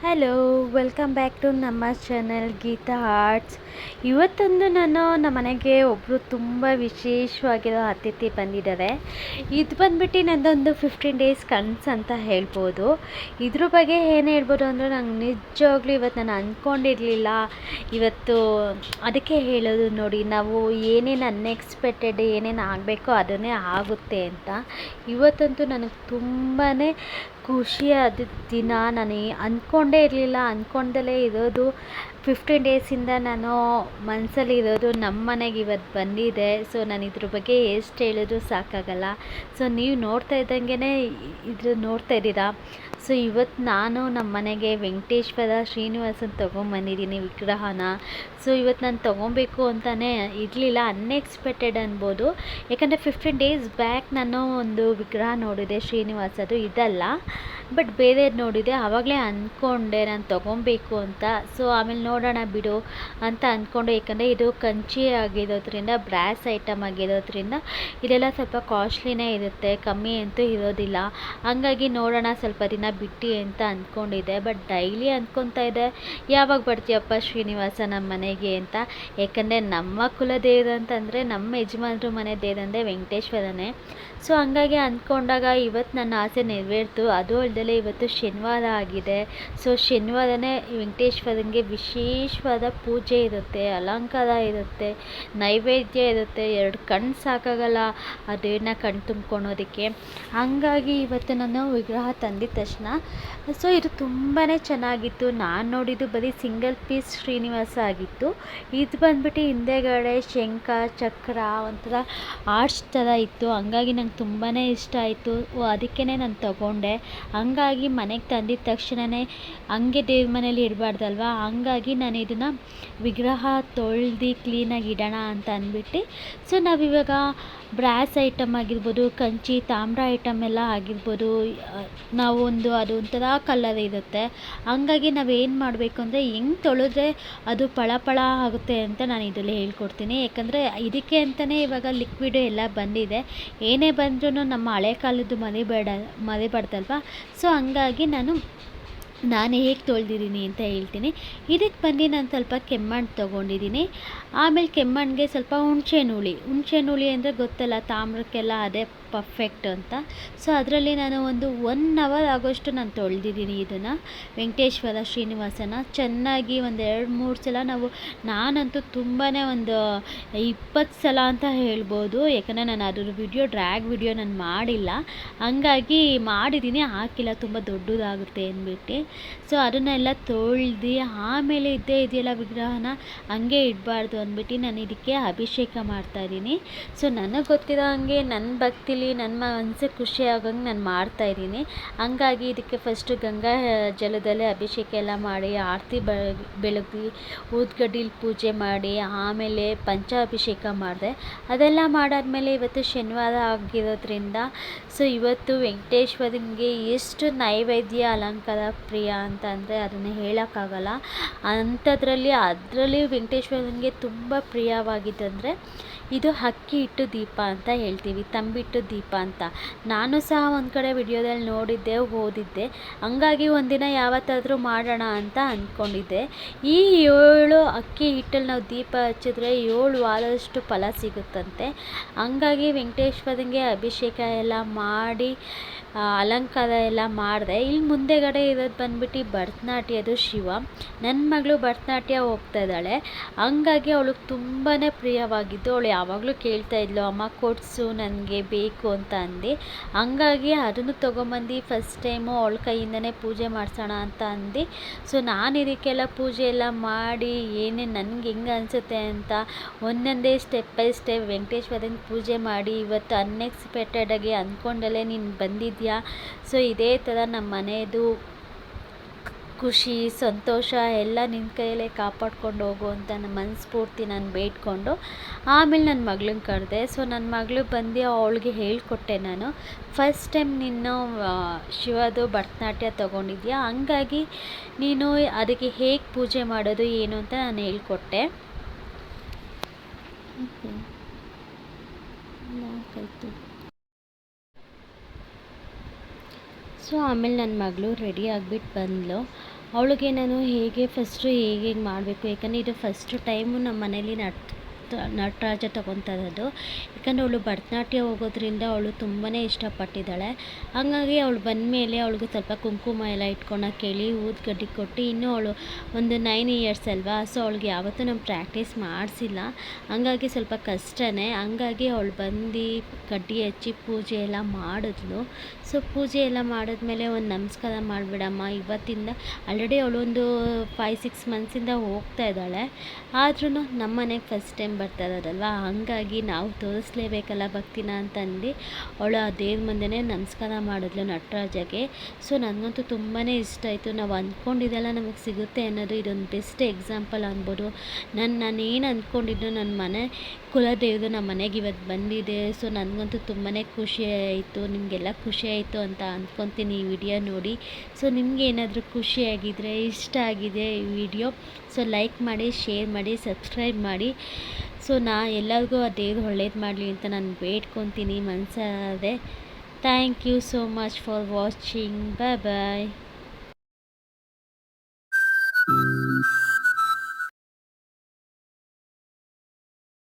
Hello welcome back to ನಮ್ಮ channel Geetha arts ಇವತ್ತೊಂದು ನಾನು ನಮ್ಮ ಮನೆಗೆ ಒಬ್ಬರು ತುಂಬ ವಿಶೇಷವಾಗಿರೋ ಅತಿಥಿ ಬಂದಿದ್ದಾರೆ. ಇದು ಬಂದ್ಬಿಟ್ಟು ನಂದೊಂದು ಫಿಫ್ಟೀನ್ ಡೇಸ್ ಕನ್ಸ್ ಅಂತ ಹೇಳ್ಬೋದು. ಇದ್ರ ಬಗ್ಗೆ ಏನು ಹೇಳ್ಬೋದು ಅಂದರೆ ನಂಗೆ ನಿಜವಾಗ್ಲೂ ಇವತ್ತು ನಾನು ಅಂದ್ಕೊಂಡಿರಲಿಲ್ಲ ಇವತ್ತು ಅದಕ್ಕೆ ಹೇಳೋದು ನೋಡಿ, ನಾವು ಏನೇನು ಅನ್ಎಕ್ಸ್ಪೆಕ್ಟೆಡ್ ಏನೇನು ಆಗಬೇಕೋ ಅದನ್ನೇ ಆಗುತ್ತೆ ಅಂತ. ಇವತ್ತಂತೂ ನನಗೆ ತುಂಬಾ ಖುಷಿಯಾದ ದಿನ ನಾನು ಅಂದ್ಕೊಂಡೇ ಇರಲಿಲ್ಲ. ಅಂದ್ಕೊಂಡಲೇ ಇರೋದು. ಫಿಫ್ಟೀನ್ ಡೇಸಿಂದ ನಾನು ಮನಸ್ಸಲ್ಲಿರೋದು ನಮ್ಮ ಮನೆಗೆ ಇವತ್ತು ಬಂದಿದೆ. ಸೊ ನಾನು ಇದ್ರ ಬಗ್ಗೆ ಎಷ್ಟು ಹೇಳಿದ್ರು ಸಾಕಾಗಲ್ಲ. ಸೊ ನೀವು ನೋಡ್ತಾ ಇದ್ದಂಗೆ ಇದು ನೋಡ್ತಾ ಇದ್ದೀರಾ? ಸೊ ಇವತ್ತು ನಾನು ನಮ್ಮ ಮನೆಗೆ ವೆಂಕಟೇಶ್ವರ ಶ್ರೀನಿವಾಸನ ತೊಗೊಂಬಂದಿದ್ದೀನಿ ವಿಗ್ರಹನ. ಸೊ ಇವತ್ತು ನಾನು ತೊಗೊಬೇಕು ಅಂತಲೇ ಇರಲಿಲ್ಲ ಅನ್ಎಕ್ಸ್ಪೆಕ್ಟೆಡ್ ಅನ್ಬೋದು. ಯಾಕಂದರೆ ಫಿಫ್ಟೀನ್ ಡೇಸ್ ಬ್ಯಾಕ್ ನಾನು ಒಂದು ವಿಗ್ರಹ ನೋಡಿದೆ ಶ್ರೀನಿವಾಸದು ಇದಲ್ಲ. ಬಟ್ ಬೇರೆ ನೋಡಿದೆ ಆವಾಗಲೇ ಅಂದ್ಕೊಂಡೆ ನಾನು ತೊಗೊಬೇಕು ಅಂತ. ಸೊ ಆಮೇಲೆ ನೋಡೋಣ ಬಿಡು ಅಂತ ಅಂದ್ಕೊಂಡೆ ಏಕೆಂದರೆ ಇದು ಕಂಚಿ ಆಗಿರೋದ್ರಿಂದ, ಬ್ರಾಸ್ ಐಟಮ್ ಆಗಿರೋದ್ರಿಂದ ಇದೆಲ್ಲ ಸ್ವಲ್ಪ ಕಾಸ್ಟ್ಲಿನೇ ಇರುತ್ತೆ. ಕಮ್ಮಿ ಅಂತೂ ಇರೋದಿಲ್ಲ. ಹಂಗಾಗಿ ನೋಡೋಣ ಸ್ವಲ್ಪ ದಿನ ಬಿಟ್ಟು ಅಂತ ಅಂದ್ಕೊಂಡಿದ್ದೆ ಬಟ್ ಡೈಲಿ ಅಂದ್ಕೊತಾ ಇದೆ ಯಾವಾಗ ಬರ್ತೀಯಪ್ಪ ಶ್ರೀನಿವಾಸ ನಮ್ಮ ಮನೆಗೆ ಅಂತ. ಏಕೆಂದರೆ ನಮ್ಮ ಕುಲದೇವ್ರು ಅಂತಂದರೆ ನಮ್ಮ ಯಜಮಾನ್ರು ಮನೆ ದೇವ್ರಂದೇ ವೆಂಕಟೇಶ್ವರನೇ. ಸೊ ಹಂಗಾಗಿ ಅಂದ್ಕೊಂಡಾಗ ಇವತ್ತು ನನ್ನ ಆಸೆ ನೆರವೇರ್ತು. ಅದು ಇವತ್ತು ಶನಿವಾರ ಆಗಿದೆ. ಸೊ ಶನಿವಾರನೇ ವೆಂಕಟೇಶ್ವರನಿಗೆ ವಿಶೇಷವಾದ ಪೂಜೆ ಇರುತ್ತೆ, ಅಲಂಕಾರ ಇರುತ್ತೆ, ನೈವೇದ್ಯ ಇರುತ್ತೆ. ಎರಡು ಕಣ್ಣು ಸಾಕಾಗಲ್ಲ ಆ ದೇವ್ರನ್ನ ಕಣ್ಣು ತುಂಬ್ಕೊಳೋದಕ್ಕೆ ಹಂಗಾಗಿ ಇವತ್ತು ನಾನು ವಿಗ್ರಹ ತಂದಿದ ತಕ್ಷಣ ಸೊ ಇದು ತುಂಬಾ ಚೆನ್ನಾಗಿತ್ತು. ನಾನು ನೋಡಿದ್ದು ಬರೀ ಸಿಂಗಲ್ ಪೀಸ್ ಶ್ರೀನಿವಾಸ ಆಗಿತ್ತು. ಇದು ಬಂದ್ಬಿಟ್ಟು ಹಿಂದೆಗಡೆ ಶಂಖ, ಚಕ್ರ ಒಂಥರ ಆರ್ಟ್ಸ್ ಥರ ಇತ್ತು. ಹಂಗಾಗಿ ನಂಗೆ ತುಂಬಾ ಇಷ್ಟ ಆಯಿತು. ಅದಕ್ಕೇ ನಾನು ತಗೊಂಡೆ. ಹಂಗಾಗಿ ಮನೆಗೆ ತಂದಿದ ತಕ್ಷಣವೇ ಹಂಗೆ ದೇವ್ರ ಮನೇಲಿ ಇಡಬಾರ್ದಲ್ವ? ಹಂಗಾಗಿ ನಾನು ಇದನ್ನು ವಿಗ್ರಹ ತೊಳ್ದು ಕ್ಲೀನಾಗಿ ಇಡೋಣ ಅಂತ ಅಂದ್ಬಿಟ್ಟು ಸೊ ನಾವಿವಾಗ ಬ್ರಾಸ್ ಐಟಮ್ ಆಗಿರ್ಬೋದು, ಕಂಚಿ, ತಾಮ್ರ ಐಟಮ್ ಎಲ್ಲ ಆಗಿರ್ಬೋದು ನಾವೊಂದು ಅದು ಒಂಥರ ಕಲರ್ ಇರುತ್ತೆ. ಹಂಗಾಗಿ ನಾವು ಏನು ಮಾಡಬೇಕು ಅಂದರೆ ಹೆಂಗೆ ತೊಳೆದ್ರೆ ಅದು ಪಳಪಳ ಆಗುತ್ತೆ ಅಂತ ನಾನು ಇದರಲ್ಲಿ ಹೇಳ್ಕೊಡ್ತೀನಿ. ಯಾಕಂದರೆ ಇದಕ್ಕೆ ಅಂತಲೇ ಇವಾಗ ಲಿಕ್ವಿಡ್ ಎಲ್ಲ ಬಂದಿದೆ. ಏನೇ ಬಂದ್ರೂ ನಮ್ಮ ಹಳೆ ಕಾಲದ್ದು ಮರಿಬೇಡ ಮರಿಬಾರ್ದಲ್ವ ಸೊ ಹಂಗಾಗಿ ನಾನು ನಾನು ಹೇಗೆ ತೊಳೆದಿದ್ದೀನಿ ಅಂತ ಹೇಳ್ತೀನಿ. ಇದಕ್ಕೆ ಬಂದು ನಾನು ಸ್ವಲ್ಪ ಕೆಮ್ಮಣ್ಣು ತೊಗೊಂಡಿದ್ದೀನಿ. ಆಮೇಲೆ ಕೆಮ್ಮಣ್ಣಿಗೆ ಸ್ವಲ್ಪ ಹುಣ್ಸೆಹಣ್ಣು ಹುಳಿ ಅಂದರೆ ಗೊತ್ತಲ್ಲ, ತಾಮ್ರಕ್ಕೆಲ್ಲ ಅದೇ ಪರ್ಫೆಕ್ಟ್ ಅಂತ. ಸೊ ಅದರಲ್ಲಿ ನಾನು ಒಂದು ಒನ್ ಅವರ್ ಆಗೋಷ್ಟು ನಾನು ತೊಳೆದಿದ್ದೀನಿ ಇದನ್ನು. ವೆಂಕಟೇಶ್ವರ ಶ್ರೀನಿವಾಸನ. ಚೆನ್ನಾಗಿ ಒಂದು ಎರಡು, ಮೂರು ಸಲ ನಾವು, ನಾನಂತೂ ತುಂಬಾ ಒಂದು ಇಪ್ಪತ್ತು ಸಲ ಅಂತ ಹೇಳ್ಬೋದು. ಯಾಕಂದರೆ ನಾನು ಅದ್ರ ವಿಡಿಯೋ ಡ್ರ್ಯಾಗ್ ವಿಡಿಯೋ ನಾನು ಮಾಡಿಲ್ಲ. ಹಂಗಾಗಿ ಮಾಡಿದ್ದೀನಿ. ಹಾಕಿಲ್ಲ, ತುಂಬ ದೊಡ್ಡದಾಗುತ್ತೆ ಅಂದ್ಬಿಟ್ಟು. ಸೊ ಅದನ್ನೆಲ್ಲ ತೊಳ್ದು ಆಮೇಲೆ ಇದ್ದೇ ಇದೆಯಲ್ಲ ವಿಗ್ರಹನ, ಹಂಗೆ ಇಡಬಾರ್ದು ಅಂದ್ಬಿಟ್ಟು ನಾನು ಇದಕ್ಕೆ ಅಭಿಷೇಕ ಮಾಡ್ತಾಯಿದ್ದೀನಿ ಸೊ ನನಗೆ ಗೊತ್ತಿರೋ ಹಾಗೆ ನನ್ನ ಭಕ್ತಿಲಿ ನನ್ನ ಮನಸ್ಸು ಖುಷಿ ಆಗೋಂಗೆ ನಾನು ಮಾಡ್ತಾಯಿದ್ದೀನಿ ಹಂಗಾಗಿ ಇದಕ್ಕೆ ಫಸ್ಟು ಗಂಗಾ ಜಲದಲ್ಲಿ ಅಭಿಷೇಕ ಎಲ್ಲ ಮಾಡಿ, ಆರತಿ ಬೆಳಗಿ ಊದ್ಗಡ್ಡಿಲಿ ಪೂಜೆ ಮಾಡಿ, ಆಮೇಲೆ ಪಂಚಾಭಿಷೇಕ ಮಾಡಿದೆ. ಅದೆಲ್ಲ ಮಾಡಾದ್ಮೇಲೆ ಇವತ್ತು ಶನಿವಾರ ಆಗಿರೋದ್ರಿಂದ ಸೊ ಇವತ್ತು ವೆಂಕಟೇಶ್ವರನಿಗೆ ಎಷ್ಟು ನೈವೇದ್ಯ ಅಲಂಕಾರ ಪ್ರಿಯ ಅಂತ ಅಂದರೆ ಅದನ್ನು ಹೇಳೋಕ್ಕಾಗಲ್ಲ. ಅಂಥದ್ರಲ್ಲಿ, ಅದರಲ್ಲಿ ವೆಂಕಟೇಶ್ವರನಿಗೆ ತುಂಬ ಪ್ರಿಯವಾಗಿದ್ದಂದರೆ ಇದು ಅಕ್ಕಿ ಹಿಟ್ಟು ದೀಪ ಅಂತ ಹೇಳ್ತೀವಿ, ತಂಬಿಟ್ಟು ದೀಪ ಅಂತ. ನಾನು ಸಹ ಒಂದು ಕಡೆ ವಿಡಿಯೋದಲ್ಲಿ ನೋಡಿದ್ದೆ, ಓದಿದ್ದೆ. ಹಂಗಾಗಿ ಒಂದಿನ ಯಾವತ್ತಾದರೂ ಮಾಡೋಣ ಅಂತ ಅಂದ್ಕೊಂಡಿದ್ದೆ ಈ ಏಳು ಅಕ್ಕಿ ಹಿಟ್ಟಲ್ಲಿ ನಾವು ದೀಪ ಹಚ್ಚಿದ್ರೆ ಏಳು ವಾರದಷ್ಟು ಫಲ ಸಿಗುತ್ತಂತೆ. ಹಂಗಾಗಿ ವೆಂಕಟೇಶ್ವರನಿಗೆ ಅಭಿಷೇಕ ಎಲ್ಲ ಮಾಡಿ ಅಲಂಕಾರ ಎಲ್ಲ ಮಾಡಿದೆ. ಇಲ್ಲಿ ಮುಂದೆಗಡೆ ಇರೋದು ಬಂದ್ಬಿಟ್ಟು ಭರತನಾಟ್ಯದು ಶಿವ. ನನ್ನ ಮಗಳು ಭರತನಾಟ್ಯ ಹೋಗ್ತಾ ಇದ್ದಾಳೆ. ಹಂಗಾಗಿ ಅವಳಿಗೆ ತುಂಬಾ ಪ್ರಿಯವಾಗಿದ್ದು ಅವಳು ಯಾವಾಗಲೂ ಕೇಳ್ತಾ ಇದ್ಲು, ಅಮ್ಮ ಕೊಡ್ಸು ನನಗೆ ಬೇಕು ಅಂತ ಅಂದು. ಹಂಗಾಗಿ ಅದನ್ನು ತೊಗೊಂಬಂದು ಫಸ್ಟ್ ಟೈಮು ಅವಳ ಕೈಯಿಂದನೇ ಪೂಜೆ ಮಾಡ್ಸೋಣ ಅಂತ ಅಂದು. ಸೊ ನಾನು ಇದಕ್ಕೆಲ್ಲ ಪೂಜೆ ಎಲ್ಲ ಮಾಡಿ ಏನೇ ನನಗೆ ಹೆಂಗೆ ಅನಿಸುತ್ತೆ ಅಂತ ಒಂದೊಂದೇ ಸ್ಟೆಪ್ ಬೈ ಸ್ಟೆಪ್ ವೆಂಕಟೇಶ್ವರನ ಪೂಜೆ ಮಾಡಿ ಇವತ್ತು ಅನ್ಎಕ್ಸ್ಪೆಕ್ಟೆಡಾಗಿ ಅಂದ್ಕೊಂಡಲ್ಲೇ ನೀನು ಬಂದಿದ್ಯಾ ಸೊ ಇದೇ ಥರ ನಮ್ಮ ಮನೆಯದು ಖುಷಿ, ಸಂತೋಷ ಎಲ್ಲ ನಿನ್ನ ಕೈಯಲ್ಲೇ ಕಾಪಾಡ್ಕೊಂಡು ಹೋಗು ಅಂತ ನನ್ನ ಮನಸ್ಫೂರ್ತಿ ನಾನು ಬೇಡ್ಕೊಂಡು, ಆಮೇಲೆ ನನ್ನ ಮಗಳನ್ನ ಕರೆದೆ. ಸೊ ನನ್ನ ಮಗಳು ಬಂದು ಅವಳಿಗೆ ಹೇಳಿಕೊಟ್ಟೆ ನಾನು. ಫಸ್ಟ್ ಟೈಮ್ ನೀನು ಶಿವದು ಭರತನಾಟ್ಯ ತೊಗೊಂಡಿದ್ಯಾ? ಹಂಗಾಗಿ ನೀನು ಅದಕ್ಕೆ ಹೇಗೆ ಪೂಜೆ ಮಾಡೋದು ಏನು ಅಂತ ನಾನು ಹೇಳ್ಕೊಟ್ಟೆ. ಸೊ ಆಮೇಲೆ ನನ್ನ ಮಗಳು ರೆಡಿ ಆಗಿಬಿಟ್ಟು ಬಂದಳು ಅವಳಿಗೆ ನಾನು ಹೇಗೆ ಫಸ್ಟು ಹೇಗೆ ಮಾಡಬೇಕು, ಯಾಕಂದರೆ ಇದು ಫಸ್ಟು ಟೈಮು ನಮ್ಮ ಮನೇಲಿ ನಟ್ ನಟರಾಜ ತಗೊತಾ ಇರೋದು ಯಾಕಂದರೆ ಅವಳು ಭರತನಾಟ್ಯ ಹೋಗೋದ್ರಿಂದ ಅವಳು ತುಂಬಾ ಇಷ್ಟಪಟ್ಟಿದ್ದಾಳೆ. ಹಾಗಾಗಿ ಅವಳು ಬಂದ ಮೇಲೆ ಅವಳಿಗೆ ಸ್ವಲ್ಪ ಕುಂಕುಮ ಎಲ್ಲ ಇಟ್ಕೊಳಕ್ಕೆ ಕೇಳಿ ಊದ್ಗಡ್ಡಿ ಕೊಟ್ಟು ಇನ್ನೂ ಅವಳು ಒಂದು ನೈನ್ ಇಯರ್ಸ್ ಅಲ್ವಾ ಸೊ ಅವಳಿಗೆ ಯಾವತ್ತೂ ನಮ್ಮ ಪ್ರಾಕ್ಟೀಸ್ ಮಾಡಿಸಿಲ್ಲ. ಹಂಗಾಗಿ ಸ್ವಲ್ಪ ಕಷ್ಟನೇ. ಹಂಗಾಗಿ ಅವಳು ಬಂದು ಗಡ್ಡಿ ಹಚ್ಚಿ ಪೂಜೆ ಎಲ್ಲ ಮಾಡಿದ್ಲು. ಸೊ ಪೂಜೆ ಎಲ್ಲ ಮಾಡಿದ್ಮೇಲೆ ಒಂದು ನಮಸ್ಕಾರ ಮಾಡಿಬಿಡಮ್ಮ, ಇವತ್ತಿಂದ ಆಲ್ರೆಡಿ ಅವಳು ಒಂದು ಫೈವ್ ಸಿಕ್ಸ್ ಮಂತ್ಸಿಂದ ಹೋಗ್ತಾ ಇದ್ದಾಳೆ. ಆದ್ರೂ ನಮ್ಮ ಮನೆಗೆ ಫಸ್ಟ್ ಟೈಮ್ ಬರ್ತಾ ಇರೋದಲ್ವ ಹಾಗಾಗಿ ನಾವು ತೋರಿಸ್ಲೇಬೇಕಲ್ಲ ಭಕ್ತಿನ ಅಂತಂದು. ಅವಳು ಆ ದೇವ್ರ ಮುಂದೆನೇ ನಮಸ್ಕಾರ ಮಾಡಿದ್ಲು ನಟರಾಜಗೆ. ಸೊ, ನನಗಂತೂ ತುಂಬಾ ಇಷ್ಟ ಆಯಿತು. ನಾವು ಅಂದ್ಕೊಂಡಿದ್ದೆಲ್ಲ ನಮಗೆ ಸಿಗುತ್ತೆ ಅನ್ನೋದು ಇದೊಂದು ಬೆಸ್ಟ್ ಎಕ್ಸಾಂಪಲ್ ಅನ್ಬೋದು. ನಾನು ಏನು ಅಂದ್ಕೊಂಡಿದ್ದು ನನ್ನ ಮನೆ ಕುಲದೇವ್ರು ನಮ್ಮ ಮನೆಗೆ ಇವತ್ತು ಬಂದಿದೆ. ಸೊ ನನಗಂತೂ ತುಂಬಾ ಖುಷಿ ಆಯಿತು. ನಿಮಗೆಲ್ಲ ಖುಷಿ ಆಯಿತು ಅಂತ ಅಂದ್ಕೊತೀನಿ ಈ ವಿಡಿಯೋ ನೋಡಿ. ಸೊ ನಿಮಗೆ ಏನಾದರೂ ಖುಷಿಯಾಗಿದ್ದರೆ ಇಷ್ಟ ಆಗಿದೆ ಈ ವಿಡಿಯೋ ಸೊ ಲೈಕ್ ಮಾಡಿ ಶೇರ್ ಮಾಡಿ ಸಬ್ಸ್ಕ್ರೈಬ್ ಮಾಡಿ. ಸೊ ನಾ ಎಲ್ಲರಿಗೂ ಆ ದೇವ್ರು ಒಳ್ಳೇದು ಮಾಡಲಿ ಅಂತ ನಾನು ಬೇಡ್ಕೊತೀನಿ ಮನಸಾರೆ thank you so much for watching bye bye